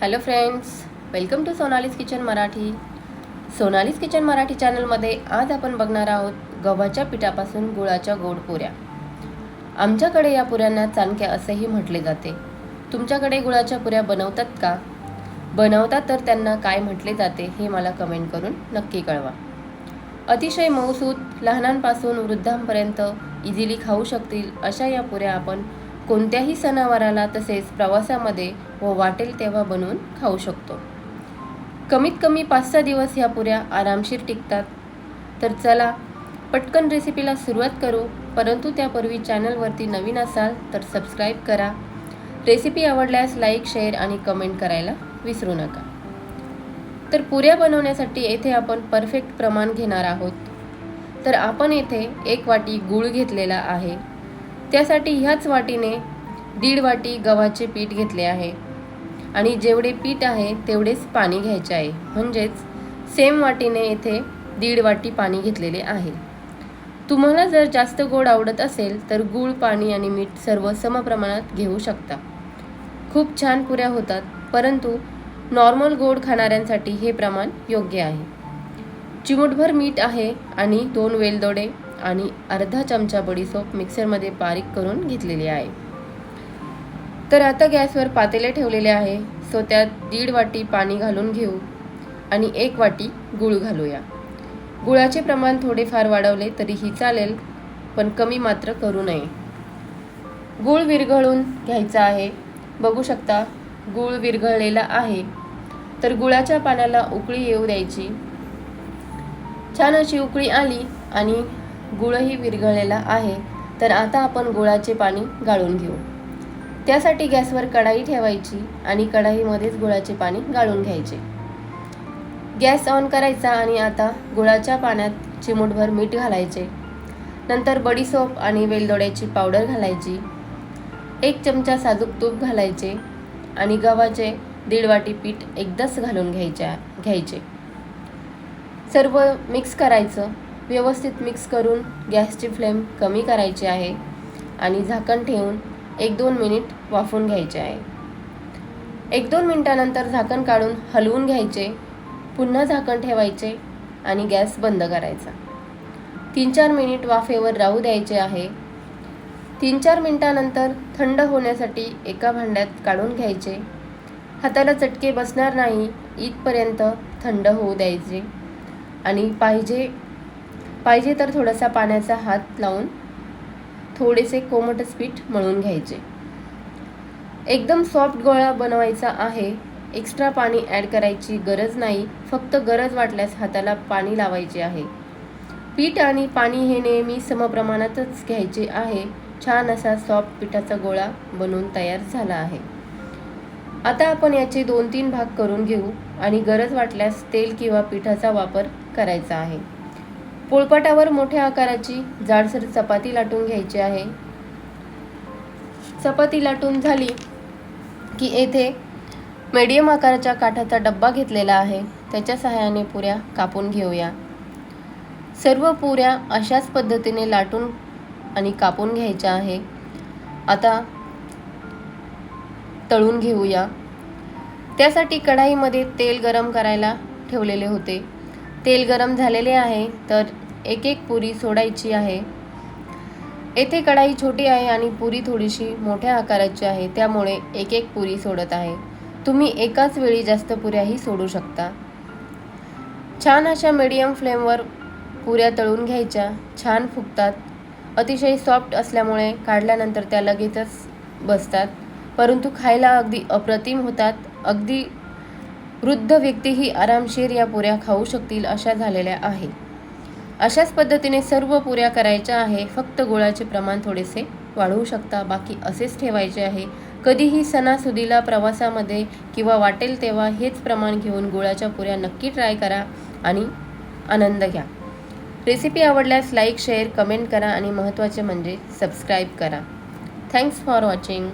Hello friends welcome to Sonali's Kitchen Marathi Sonali's Kitchen Marathi चॅनलमध्ये आज आपण बघणार आहोत गव्हाच्या पिठापासून गुळाच्या गोड पुऱ्या. आमच्याकडे या पुऱ्यांना चाणक्या असेही म्हटले जाते. तुमच्याकडे गुळाच्या पुऱ्या बनवतात का? बनवतात तर त्यांना काय म्हटले जाते हे मला कमेंट करून नक्की कळवा. अतिशय मऊसूत लहानांपासून वृद्धांपर्यंत इझिली खाऊ शकतील अशा या पुऱ्या आपण कोणत्याही सणावाराला तसेच प्रवासामध्ये व वाटेल तेव्हा बनवून खाऊ शकतो. कमीत कमी पाच सहा दिवस ह्या पुऱ्या आरामशीर टिकतात. तर चला पटकन रेसिपीला सुरुवात करू. परंतु त्यापूर्वी चॅनलवरती नवीन असाल तर सबस्क्राईब करा. रेसिपी आवडल्यास लाईक शेअर आणि कमेंट करायला विसरू नका. तर पुऱ्या बनवण्यासाठी येथे आपण परफेक्ट प्रमाण घेणार आहोत. तर आपण येथे एक वाटी गूळ घेतलेला आहे. त्यासाठी ह्याच वाटीने दीड वाटी गव्हाचे पीठ घेतले आहे. आणि जेवढे पीठ आहे तेवढेच पाणी घ्यायचे आहे. म्हणजेच सेम वाटीने येथे दीड वाटी पाणी घेतलेले आहे. तुम्हाला जर जास्त गोड आवडत असेल तर गूळ पाणी आणि मीठ सर्व समप्रमाणात घेऊ शकता. खूप छान पुऱ्या होतात परंतु नॉर्मल गोड खाणाऱ्यांसाठी हे प्रमाण योग्य आहे. चिमूटभर मीठ आहे आणि दोन वेलदोडे आणि अर्धा चमचा बडीसोप मिक्सरमध्ये बारीक करून घेतलेली आहे. तर आता गॅसवर पातेले ठेवलेले आहे. सो त्यात दीड वाटी पाणी घालून घेऊ आणि एक वाटी गूळ घालूया. गुळाचे प्रमाण थोडेफार वाढवले तरीही चालेल पण कमी मात्र करू नये. गूळ विरघळून घ्यायचा आहे. बघू शकता गूळ विरघळलेला आहे. तर गुळाच्या पाण्याला उकळी येऊ द्यायची. छान अशी उकळी आली आणि गुळही विरघळलेला आहे तर आता आपण गुळाचे पाणी गाळून घेऊ. त्यासाठी गॅसवर कढाई ठेवायची आणि कढाईमध्येच गुळाचे पाणी गाळून घ्यायचे. गॅस ऑन करायचा आणि आता गुळाच्या पाण्यात चिमूटभर मीठ घालायचे. नंतर बडीसोप आणि वेलदोड्याची पावडर घालायची. एक चमचा साजूक तूप घालायचे आणि गव्हाचे दीड वाटी पीठ एकदाच घालून घ्यायच्या घ्यायचे. सर्व मिक्स करायचं. व्यवस्थित मिक्स करून गॅसची फ्लेम कमी करायची आहे आणि झाकण ठेवून एक दोन मिनिट वाफून घ्यायचे आहे. एक दोन मिनटानंतर झाकण काढून हलवून घ्यायचे पुन्हा झाकण ठेवायचे आणि गॅस बंद करायचा. तीन चार मिनिट वाफेवर राहू द्यायचे आहे. तीन चार मिनटानंतर थंड होण्यासाठी एका भांड्यात काढून घ्यायचे. हाताला चटके बसणार नाही इथपर्यंत थंड होऊ द्यायचे आणि पाहिजे पाहिजे तर थोडासा पाण्याचा हात लावून थोडेसे कोमटच पीठ मळून घ्यायचे. एकदम सॉफ्ट गोळा बनवायचा आहे. एक्स्ट्रा पाणी ॲड करायची गरज नाही. फक्त गरज वाटल्यास हाताला पाणी लावायचे आहे. पीठ आणि पाणी हे नेहमी समप्रमाणातच घ्यायचे आहे. छान असा सॉफ्ट पिठाचा गोळा बनवून तयार झाला आहे. आता आपण याचे दोन तीन भाग करून घेऊ आणि गरज वाटल्यास तेल किंवा पिठाचा वापर करायचा आहे. पोळपाटावर मोठ्या आकाराची जाडसर चपाती लाटून घ्यायची आहे. चपाती लाटून झाली की येथे मीडियम आकाराच्या काठाचा डब्बा घेतलेला आहे. त्याच्या सहाय्याने पुऱ्या कापून घेऊया. सर्व पुऱ्या अशाच पद्धतीने लाटून आणि कापून घ्यायच्या आहे. आता तळून घेऊया. त्यासाठी कढाईमध्ये तेल गरम करायला ठेवलेले होते. तेल गरम झालेले आहे तर एक एक पुरी सोडायची आहे. येथे कढाई छोटी आहे आणि पुरी थोडीशी मोठ्या आकाराची आहे त्यामुळे एक एक पुरी सोडत आहे. तुम्ही एकाच वेळी जास्त पुऱ्याही सोडू शकता. छान अशा मीडियम फ्लेमवर पुऱ्या तळून घ्यायच्या. छान फुगतात. अतिशय सॉफ्ट असल्यामुळे काढल्यानंतर त्या लगेचच बसतात. परंतु खायला अगदी अप्रतिम होतात. अगदी वृद्ध व्यक्तीही आरामशीर या पुऱ्या खाऊ शकतील अशा झालेल्या आहे. अशाच पद्धतीने सर्व पुऱ्या करायच्या आहे फक्त गुळाचे प्रमाण थोडेसे वाढवू शकता बाकी असेच ठेवायचे आहे. कधीही सणासुदीला प्रवासामध्ये किंवा वाटेल तेव्हा हेच प्रमाण घेऊन गुळाच्या पुऱ्या नक्की ट्राय करा आणि आनंद घ्या. रेसिपी आवडल्यास लाईक शेअर कमेंट करा आणि महत्त्वाचे म्हणजे सबस्क्राईब करा. Thanks for watching.